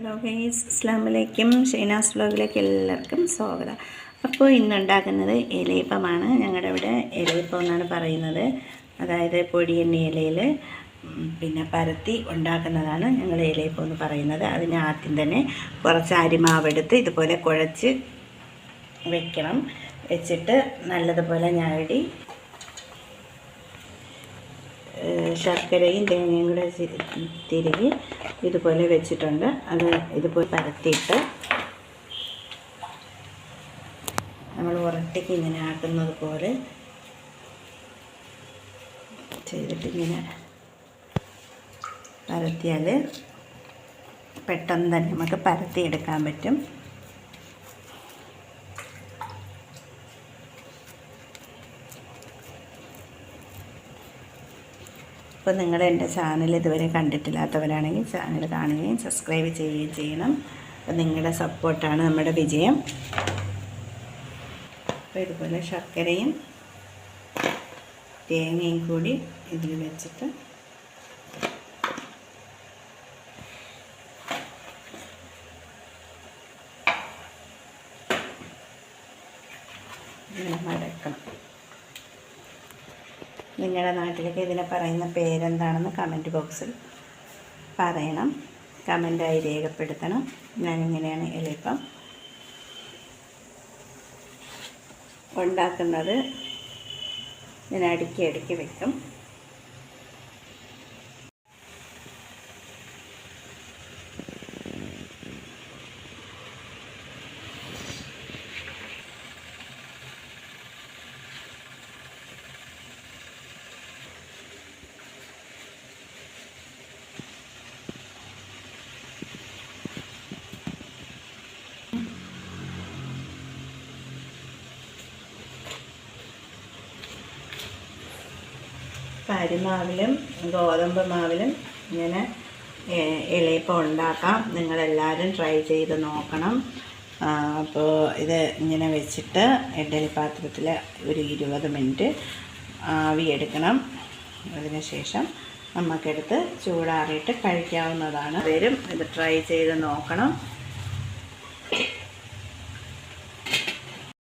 Hello guys അസ്ലാം വലൈക്കും ഷൈനാസ് വ്ലോഗിലേക്ക് എല്ലാവർക്കും സ്വാഗതം. അപ്പോൾ ഇന്നുണ്ടാക്കുന്നത് ഇലയപ്പമാണ് ഞങ്ങളുടെ ഇവിടെ ഇലയപ്പം എന്നാണ് പറയുന്നത്. അതായത് പൊടിയെണ്ണ ഇലയിൽ പിന്നെ പരത്തി ഉണ്ടാക്കുന്നതാണ് ഞങ്ങൾ ഇലയപ്പം എന്ന് പറയുന്നത്. അതിന് ആദ്യം തന്നെ കുറച്ച് അരിമാവെടുത്ത് ഇതുപോലെ കുഴച്ച് വെക്കണം. വെച്ചിട്ട് നല്ലതുപോലെ ഞരടി ശർക്കരയും തേങ്ങയും കൂടെ തിരുകി ഇതുപോലെ വെച്ചിട്ടുണ്ട്. അത് ഇതുപോലെ പരത്തിയിട്ട് നമ്മൾ ഉരട്ടിക്ക് ഇങ്ങനെ ആക്കുന്നത് പോലെ ചെയ്തിട്ട് ഇങ്ങനെ പരത്തിയാൽ പെട്ടെന്ന് തന്നെ നമുക്ക് പരത്തിയെടുക്കാൻ പറ്റും. അപ്പോൾ നിങ്ങൾ എന്റെ ചാനൽ ഇതുവരെ കണ്ടിട്ടില്ലാത്തവരാണെങ്കിൽ ചാനൽ കാണുകയും സബ്സ്ക്രൈബ് ചെയ്യുകയും ചെയ്യണം. അപ്പോൾ നിങ്ങളുടെ സപ്പോർട്ടാണ് നമ്മുടെ വിജയം. അപ്പോൾ ഇതുപോലെ ശർക്കരയും തേങ്ങയും കൂടി ഇതിൽ വെച്ചിട്ട് മടക്കണം നിങ്ങളുടെ നാട്ടിലേക്ക് ഇതിനെ പറയുന്ന പേരെന്താണെന്ന് കമന്റ് ബോക്സിൽ പറയണം. കമന്റായി രേഖപ്പെടുത്തണം. ഞാനിങ്ങനെയാണ് എളുപ്പം ഉണ്ടാക്കുന്നത്. ഞാൻ അടുക്കി അടുക്കി വെക്കും. പരിമാവിലും ഗോതമ്പ് മാവിലും ഇങ്ങനെ ഇളയപ്പം ഉണ്ടാക്കാം. നിങ്ങളെല്ലാവരും ട്രൈ ചെയ്ത് നോക്കണം. അപ്പോൾ ഇത് ഇങ്ങനെ വെച്ചിട്ട് ഇഡ്ഡലി പാത്രത്തിൽ ഒരു ഇരുപത് മിനിറ്റ് ആവിയെടുക്കണം. അതിനുശേഷം നമുക്കെടുത്ത് ചൂടാറിയിട്ട് കഴിക്കാവുന്നതാണ്. വരും ഇത് ട്രൈ ചെയ്ത് നോക്കണം.